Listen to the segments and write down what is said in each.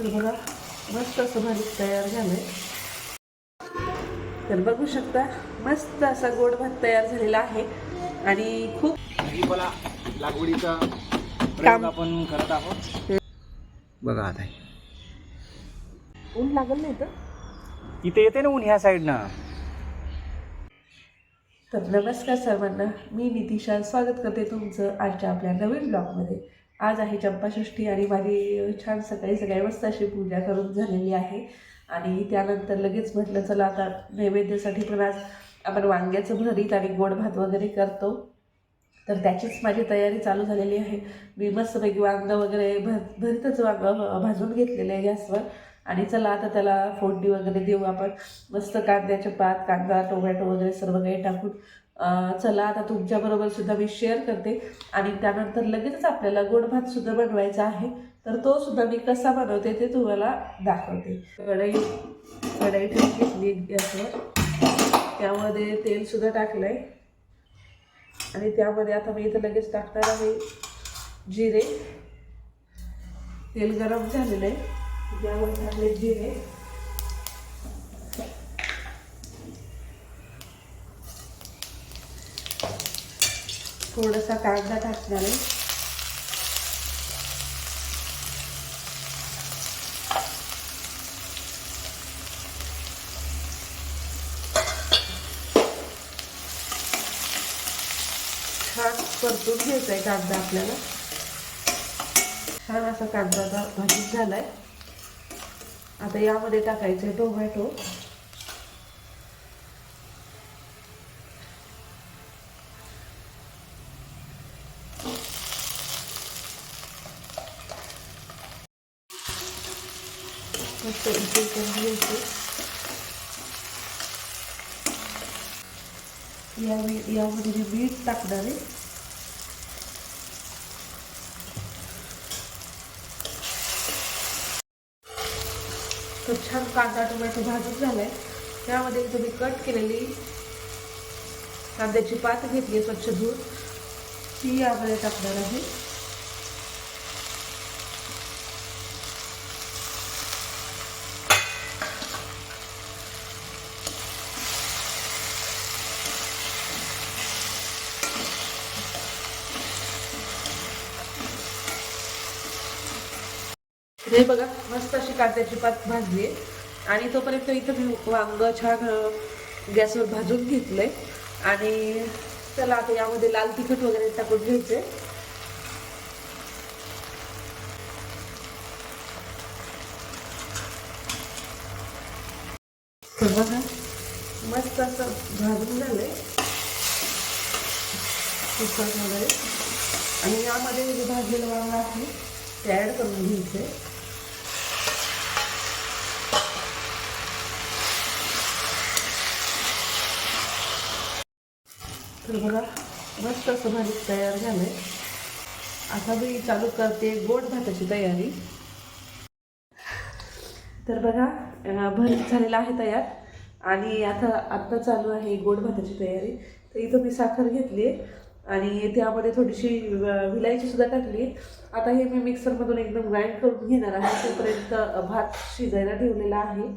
तर बघा मस्त असं भात तयार झालंय. तर बघू शकता मस्त असा गोड भात तयार झालेला आहे. आणि खूप लागवडीचा काम. आपण करत आहोत. बघा आता. ऊन लागल नाही तर? इथे येते ना ऊन ह्या साईडनं. तर नमस्कार सर्वांना मी नितिशा. स्वागत करते तुमचं आजच्या आपल्या नवीन ब्लॉगमध्ये. आज आहे चंपाषष्ठी आणि माझी छान सकाळी सकाळी मस्त अशी पूजा करून झालेली आहे. आणि त्यानंतर लगेच म्हटलं चला आता नैवेद्यासाठी पण आज आपण वांग्याचं भरीत आणि गोड भात वगैरे करतो. तर त्याचीच माझी तयारी चालू झालेली आहे. मी मस्तपैकी वांगं वगैरे भर भरीतच वांगं भाजून घेतलेलं आहे गॅसवर. आणि चला आता त्याला फोडणी वगैरे देऊ आपण. मस्त कांद्याचे पात कांदा टोमॅटो वगैरे सर्व काही टाकून चला आता तुमच्याबरोबर सुद्धा मी शेअर करते. आणि त्यानंतर लगेचच आपल्याला गोड भात सुद्धा बनवायचा आहे. तर तो सुद्धा मी कसा बनवते ते तुम्हाला दाखवते. कढई कढई ठेवून घेतली गॅसवर. त्यामध्ये तेल सुद्धा टाकलंय. आणि त्यामध्ये आता मी इथं लगेच टाकणार आहे जिरे. तेल गरम झालेलं आहे. त्यामध्ये टाकले जिरे थोडासा कांदा टाकणार आहे. छान परतून घ्यायचा आहे कागदा आपल्याला. छान असा कांदा भाजीत झालाय. आता यामध्ये टाकायचे टोमॅटो मस्त इथे घ्यायचे. यामध्ये मी मीठ टाकणार आहे तर छान कांदा टोमॅटो भाजून झालाय. त्यामध्ये तुम्ही कट केलेली कांद्याची पात घेतली स्वच्छ धुवून. ती यामध्ये टाकणार आहे. हे बघा मस्त अशी कांद्याची पात भाजली आहे. आणि तोपर्यंत इथं मी वांग छान गॅसवर भाजून घेतलंय. आणि चला आता यामध्ये लाल तिखट वगैरे टाकून घ्यायचे. तर बघा मस्त असं भाजून झालंय. तिखट वगैरे. आणि यामध्ये जे भाजलेलं वांग आहे ते ॲड करून घ्यायचे तर बघा मस्त असं भाजी तयार झालं आहे आता मी चालू करते गोड भाताची तयारी. तर बघा भरीत झालेला आहे तयार. आणि आता आत्ता चालू आहे गोड भाताची तयारी. तर इथं मी साखर घेतली आहे. आणि त्यामध्ये थोडीशी विलायची सुद्धा टाकली आता हे मी मिक्सरमधून एकदम ग्राइंड करून घेणार आहे. तोपर्यंत भात शिजायला ठेवलेला आहे.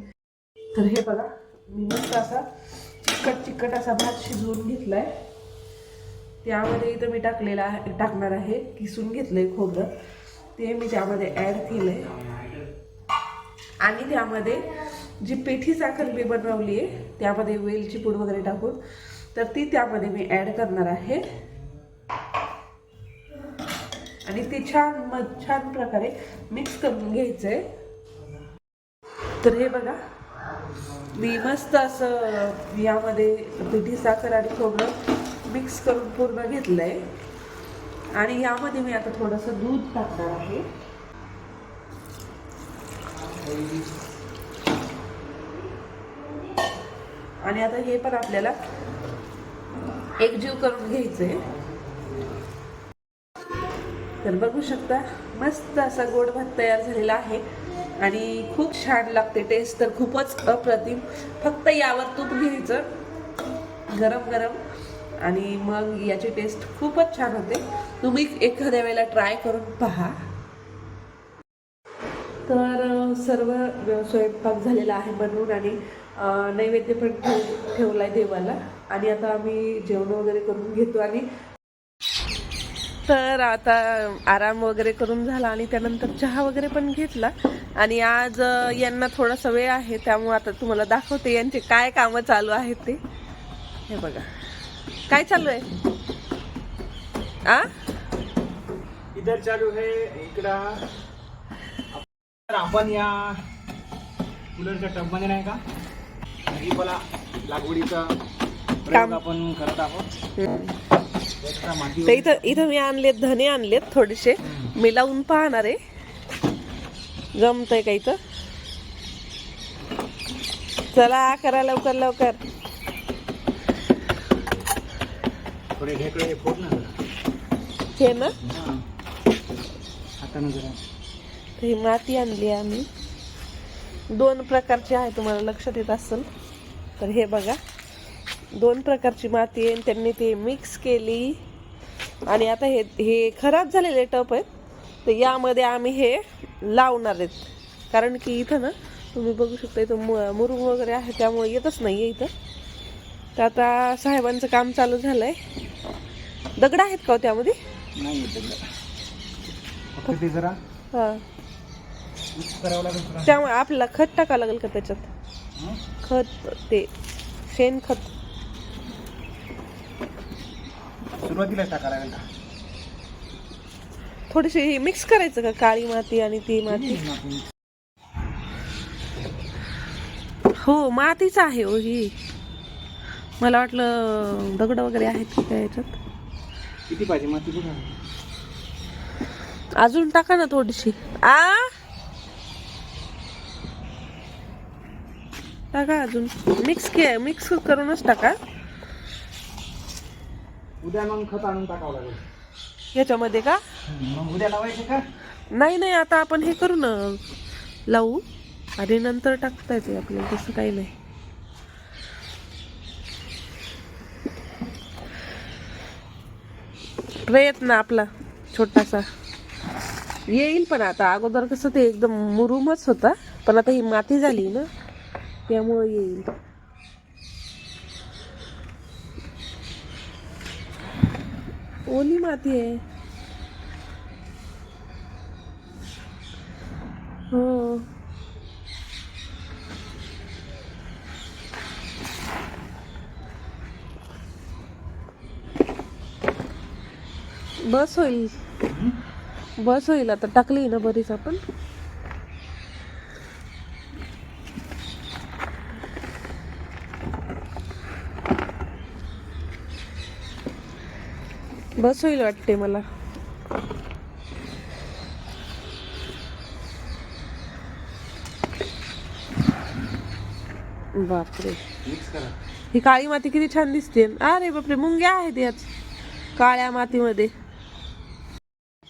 तर हे बघा मी मस्त असा चिकट चिकट असा भात शिजवून घेतला आहे त्यामध्ये इथं मी टाकलेला आहे टाकणार आहे किसून घेतलंय खोबरं. ते मी त्यामध्ये ॲड केलंय. आणि त्यामध्ये जी पेठी साखर मी बनवली आहे त्यामध्ये वेलची पूड वगैरे टाकून तर ती त्यामध्ये मी ॲड करणार आहे. आणि ती छान म छान प्रकारे मिक्स करून घ्यायचं आहे तर हे बघा मी मस्त असं यामध्ये पिठी साखर आणि खोबरं मिक्स करून पूर्ण घेतलं आहे आणि यामध्ये मी आता थोडंसं दूध टाकणार आहे. आणि आता हे पण आपल्याला एकजीव करून घ्यायचंय. तर बघू शकता मस्त असा गोड भात तयार झालेला आहे. आणि खूप छान लागते टेस्ट तर खूपच अप्रतिम. फक्त यावर तूप घ्यायचं. गरम गरम आणि मग याची टेस्ट खूपच छान होते. तुम्ही एखाद्या वेळेला ट्राय करून पहा. तर सर्व स्वयंपाक झालेला आहे बनवून आणि नैवेद्य पण ठेव ठेवला आहे देवाला. आणि आता आम्ही जेवण वगैरे करून घेतो आणि तर आता आराम वगैरे करून झाला आणि त्यानंतर चहा वगैरे पण घेतला. आणि आज यांना थोडासा वेळ आहे त्यामुळे आता तुम्हाला दाखवते यांचे काय कामं चालू आहेत ते. हे बघा. काय चालू आहे? आ? इधर चालू है इकडं. तर आपण या कूलरच्या टबमध्ये नाही का? भाजीपाला लागवडीचा प्रयोग काम. आपण करत आहोत. माती तर इथं इथं मी आणलेत धने आणलेत थोडेसे. मी लावून पाहणार आहे. जमतंय का इथं? चला करा लवकर लवकर. थोडे ढेकळे फोड ना. हे ना हां. हातानं जरा. तर ही माती आणली आम्ही. दोन प्रकारची आहे तुम्हाला लक्षात येत असेल तर हे बघा. दोन प्रकारची माती आहे त्यांनी ती मिक्स केली. आणि आता हे हे खराब झालेले टप आहेत तर यामध्ये आम्ही हे लावणार आहेत. कारण की इथं ना तुम्ही बघू शकता इथं मु मुरुम वगैरे आहे त्यामुळे येतच नाही आहे इथं. तर आता साहेबांचं काम चालू झालं आहे दगड आहेत का हो त्यामध्ये? नाही येत दगड. फक्त ते जरा हां. मिक्स करावं लागेल जरा. त्यामुळे आपल्याला खत टाकावं लागेल का त्याच्यात? हं? खत ते शेणखत सुरुवातीला टाकावं लागेल का? थोडीशी मिक्स करायचं का? काळी माती आणि ती माती? हो मातीच आहे हो ही. मला वाटलं दगड वगैरे आहेत की काय याच्यात? किती पाहिजे? माती बघा अजून टाका ना थोडीशी. आ? टाका अजून. मिक्स के मिक्स करूनच टाका. उद्या मग खत आणून टाकावं लागेल. याच्यामध्ये का? मग उद्या लावायचे का? नाही नाही आता आपण हे करू ना. लावू. आणि नंतर टाकता येते आपल्याला तसं काही नाही. प्रयत्न आपला छोटासा. येईल पण आता. अगोदर कसं ते एकदम मुरुमच होता. पण आता ही माती झाली ना त्यामुळं येईल. ओली माती आहे हो बस होईल. बस होईल आता. टाकली ना बरीच आपण. बस होईल वाटते मला. बापरे. ही काळी माती किती छान दिसते. अरे बापरे मुंग्या आहेत याच काळ्या मातीमध्ये.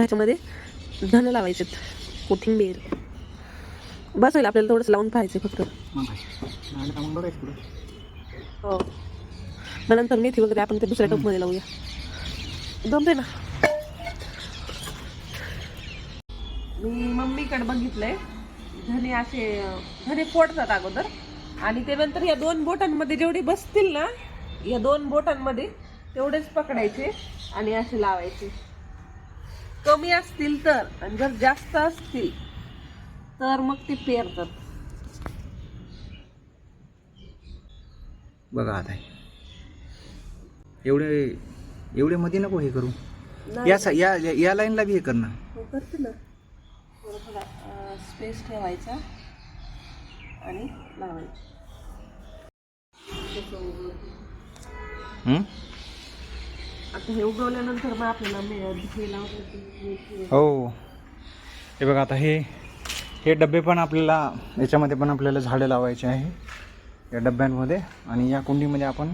त्याच्यामध्ये धन लावायचे कोथिंबीर. बस होईल आपल्याला थोडंसं लावून पाहायचं फक्त. हो मग नंतर मेथी वगैरे आपण ते दुसऱ्या टोपमध्ये लावूया. जमते ना. मी मम्मीकडे बघितलंय. धने असे धने फोडतात अगोदर. आणि ते नंतर या दोन बोटांमध्ये जेवढे बसतील ना या दोन बोटांमध्ये तेवढेच पकडायचे आणि असे लावायचे. कमी असतील तर आणि जर जास्त असतील तर मग ते पेरतात बघा आता. एवढे एवढे मध्ये नको हे करू. या सा- या या- या लाईनला बी हे कर ना हो करते ना थोडा थोडा स्पेस ठेवायचा आणि लावायची तसं उगवतं. हं? आता हे उगवल्यानंतर मग आपल्याला मे- हे हो हे. बघा आता हे हे डबे पण आपल्याला याच्यामध्ये पण आपल्याला झाडं लावायचे आहे. या डब्यांमध्ये आणि या कुंडीमध्ये आपण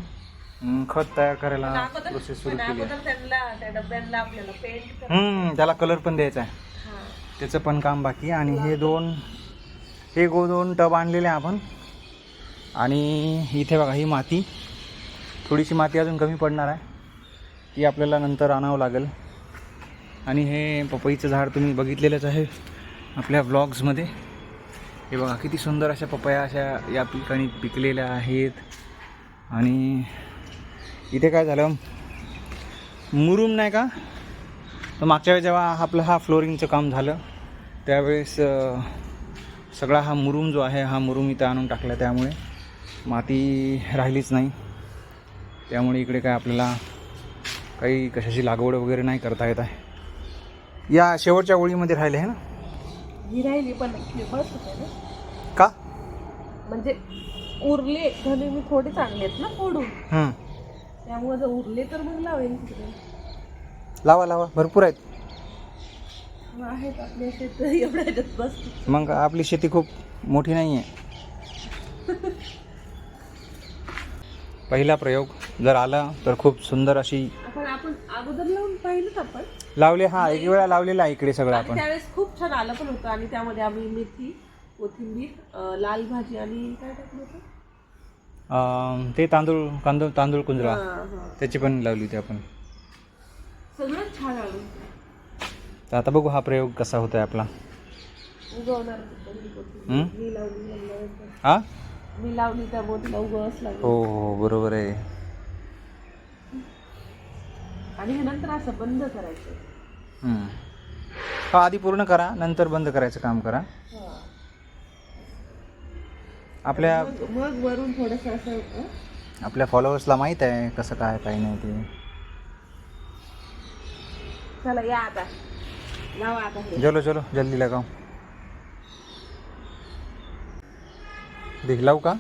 खत तयार करायला प्रोसेस सुरू केली आहे. अगोदर त्यांना त्या डब्यांना आपल्याला पेंट हम्म, त्याला कलर पण द्यायचा आहे. त्याचं पण काम बाकी आणि हे दोन हे गो दोन टब आणलेले आहे आपण. आणि इथे बघा ही माती थोडीशी माती अजून कमी पडणार आहे. ती आपल्याला नंतर आणावं लागेल. आणि हे पपईचं झाड तुम्ही बघितलेलंच आहे आपल्या ब्लॉग्समध्ये हे बघा किती सुंदर अशा पपया अशा या ठिकाणी पिकलेल्या आहेत. आणि इथे काय झालं? मुरूम नाही का? तर मागच्या वेळेस जेव्हा आपलं हा फ्लोरिंगचं काम झालं त्यावेळेस सगळा हा मुरूम जो आहे हा मुरूम इथं आणून टाकला. त्यामुळे माती राहिलीच नाही. त्यामुळे इकडे काय आपल्याला काही कशाची लागवड वगैरे नाही करता येत आहे. या शेवटच्या ओळीमध्ये राहिले आहे ना? ही राहिली पण बस का? म्हणजे उरले धने मी थोडे चांगलेत ना फोडून. हं. त्यामुळे जर उरले तर मग लावेन तिकडे. लावा लावा. भरपूर आहेत. आहेत आपल्या शेत एवढ्या बस. मग आपली शेती खूप मोठी नाही आहे पहिला प्रयोग जर आला तर खूप सुंदर अशी आपण आपण अगोदर लावून पाहिलं आपण लावले हा एक वेळा लावलेला आहे इकडे सगळं आणि आपण त्यावेळेस खूप छान आलं पण होतं आणि त्यामध्ये आम्ही मेथी कोथिंबीर अं, लाल भाजी आणि काय टाकलं होतं अं, ते तांदूळ तांदूळ तांदूळ कुंजरा हां, हां. त्याची पण लावली होती आपण सगळं छान आलं तर आता बघू हा प्रयोग कसा होतोय आपला उगवणार होती कोथिंबीर. हं? मी लावली लागल्यानंतर. हा मी लावली त्या बोटीला उगवच लागली. हो हो बरोबर आहे. आणि हे नंतर असं बंद करायचं. हम्म. हा आधी पूर्ण करा नंतर बंद करायचं काम करा. हां. आपल्या मग मग वरून थोडस असं अं, आपल्या फॉलोअर्सला माहीत आहे कसं काय काही नाही ते. चला या आता. लावा आता हे. चलो चलो जल्दी लगाओ. देख लावू का?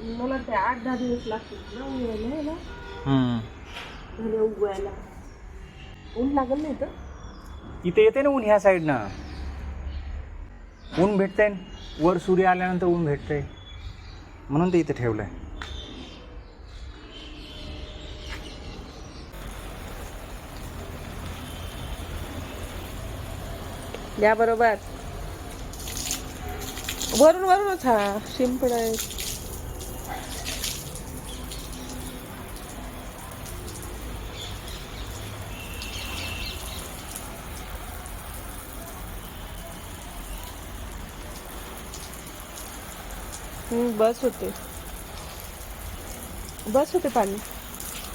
मला ते आठ दहा दिवस लागतील ना उगवायला ह्याला. हम्म. धने उगवायला ऊन लागल नाही तर इथे येते ना ऊन ह्या साईडनं. ऊन भेटतंय. वर सूर्य आल्यानंतर ऊन भेटतंय. म्हणून ते इथे ठेवलंय. या बरोबर. वरून वरूनच हा शिंपड आहे. बस होते. बस होते पाणी.